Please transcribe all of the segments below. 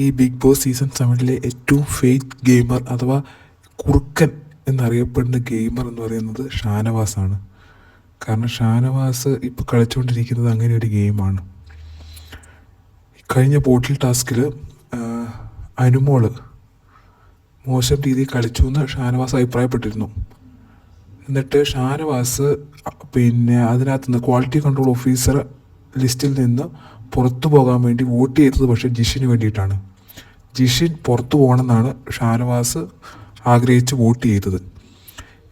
ഈ big boss season സെവനിലെ ഏറ്റവും fake gamer അഥവാ കുറുക്കൻ എന്നറിയപ്പെടുന്ന ഗെയിമർ എന്ന് പറയുന്നത് ഷാനവാസാണ്. കാരണം ഷാനവാസ് ഇപ്പോൾ കളിച്ചുകൊണ്ടിരിക്കുന്നത് അങ്ങനെ ഒരു ഗെയിമാണ് കഴിഞ്ഞ പോർട്ടൽ ടാസ്കിൽ അനുമോൾ മോശം രീതിയിൽ കളിച്ചു എന്ന് ഷാനവാസ് അഭിപ്രായപ്പെട്ടിരുന്നു. എന്നിട്ട് ഷാനവാസ് പിന്നെ അതിനകത്ത് നിന്ന് ക്വാളിറ്റി കൺട്രോൾ ഓഫീസർ ലിസ്റ്റിൽ നിന്ന് പുറത്തു പോകാൻ വേണ്ടി വോട്ട് ചെയ്തത് പക്ഷേ ജിഷിന് വേണ്ടിയിട്ടാണ്. ജിഷിൻ പുറത്തു പോകണമെന്നാണ് ഷാനവാസ് ആഗ്രഹിച്ച് വോട്ട് ചെയ്തത്.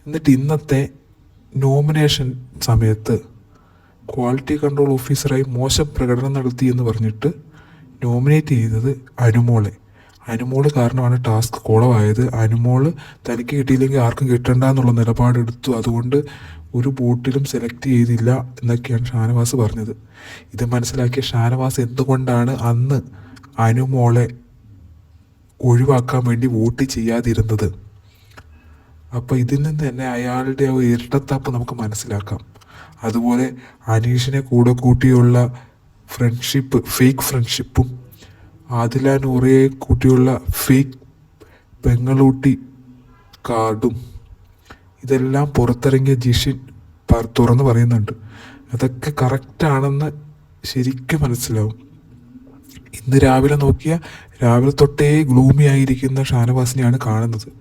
എന്നിട്ട് ഇന്നത്തെ നോമിനേഷൻ സമയത്ത് ക്വാളിറ്റി കൺട്രോൾ ഓഫീസറായി മോശം പ്രകടനം നടത്തി എന്ന് പറഞ്ഞിട്ട് നോമിനേറ്റ് ചെയ്തത് അനുമോളെ. അനുമോൾ കാരണമാണ് ടാസ്ക് കുളമായത് അനുമോൾ തനിക്ക് കിട്ടിയില്ലെങ്കിൽ ആർക്കും കിട്ടണ്ട എന്നുള്ള നിലപാടെടുത്തു. അതുകൊണ്ട് ഒരു ബോട്ടിലും സെലക്ട് ചെയ്തില്ല എന്നൊക്കെയാണ് ഷാനവാസ് പറഞ്ഞത്. ഇത് മനസ്സിലാക്കിയ ഷാനവാസ് എന്തുകൊണ്ടാണ് അന്ന് അനുമോളെ ഒഴിവാക്കാൻ വേണ്ടി വോട്ട് ചെയ്യാതിരുന്നത്? അപ്പോൾ ഇതിൽ നിന്ന് തന്നെ അയാളുടെ ആ ഇരട്ടത്താപ്പ് നമുക്ക് മനസ്സിലാക്കാം. അതുപോലെ അനീഷിനെ കൂടെ കൂട്ടിയുള്ള ഫ്രണ്ട്ഷിപ്പ് ഫേക്ക് ഫ്രണ്ട്ഷിപ്പും ആദില നൂറയെ കൂട്ടിയുള്ള ഫേക്ക് പെങ്ങളൂട്ടി കാർഡും. ഇതെല്ലാം പുറത്തിറങ്ങിയ ജിഷിൻ തുറന്ന് പറയുന്നുണ്ട്. അതൊക്കെ കറക്റ്റാണെന്ന് ശരിക്കും മനസ്സിലാവും. ഇന്ന് രാവിലെ നോക്കിയ രാവിലെ തൊട്ടേ ഗ്ലൂമി ആയിരിക്കുന്ന ഷാനവാസിനെയാണ് കാണുന്നത്.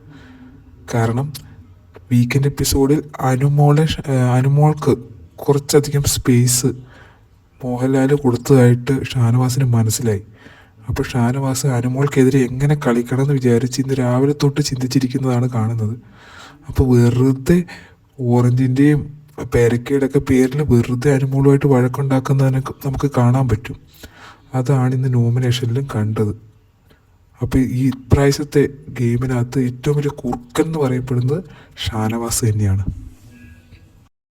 കാരണം വീക്കെൻഡ് എപ്പിസോഡിൽ അനുമോളെ അനുമോൾക്ക് കുറച്ചധികം സ്പേസ് മോഹൻലാൽ കൊടുത്തതായിട്ട് ഷാനവാസിന് മനസ്സിലായി. അപ്പോൾ ഷാനവാസ് അനുമോൾക്കെതിരെ എങ്ങനെ കളിക്കണം എന്ന് വിചാരിച്ച് ഇന്ന് രാവിലെ തൊട്ട് ചിന്തിച്ചിരിക്കുന്നതാണ് കാണുന്നത്. അപ്പോൾ വെറുതെ ഓറഞ്ചിന്റെയും പേരക്കയുടെയൊക്കെ പേരിൽ വെറുതെ അനുമോളുമായിട്ട് വഴക്കുണ്ടാക്കുന്നതിനൊക്കെ നമുക്ക് കാണാൻ പറ്റും. അതാണ് ഇന്ന് നോമിനേഷനിലും കണ്ടത്. അപ്പോൾ ഈ ഇപ്രാവശ്യത്തെ ഗെയിമിനകത്ത് ഏറ്റവും വലിയ കുറുക്കൻ എന്ന് പറയപ്പെടുന്നത് ഷാനവാസ് തന്നെയാണ്.